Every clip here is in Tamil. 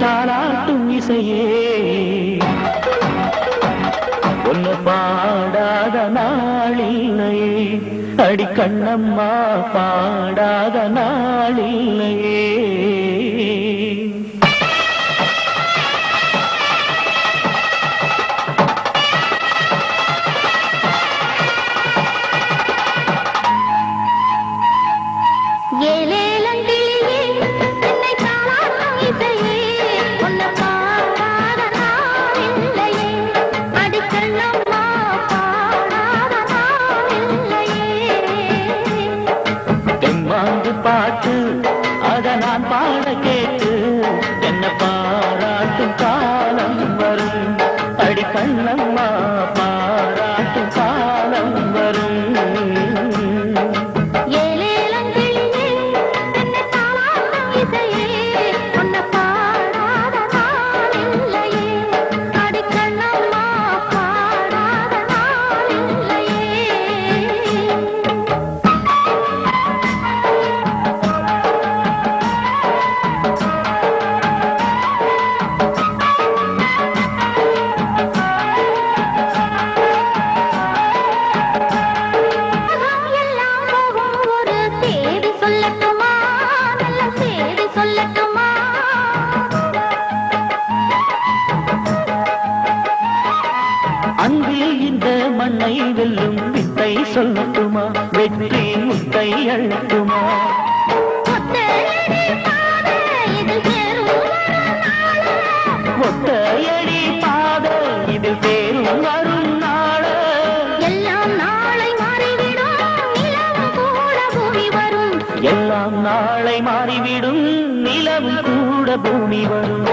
தாளாட்டும் இசையே. ஒன்னு பாடாத நாளில்லையே அடிக்கண்ணம்மா பாடாத நாளில்லையே அடிக்கண்ணம்மா பாட்டு நான் பாட கேட்டு என்ன பாராட்டும் காலம் வரும். அடி கண்ணம்மா அன்பில் இந்த மண்ணை வெல்லும் வித்தை சொல்லட்டுமா? வெற்றி முத்தை அள்ளட்டுமா ஒத்தையடி பாதை இதில் தேரும் வரும் நாள? எல்லாம் நாளை மாறிவிடும் நிலவும் கூட பூமி வரும்.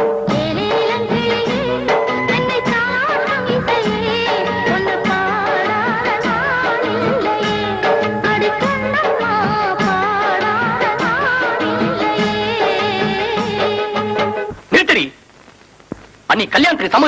நீ கல்யாணத்துக்கு சமூக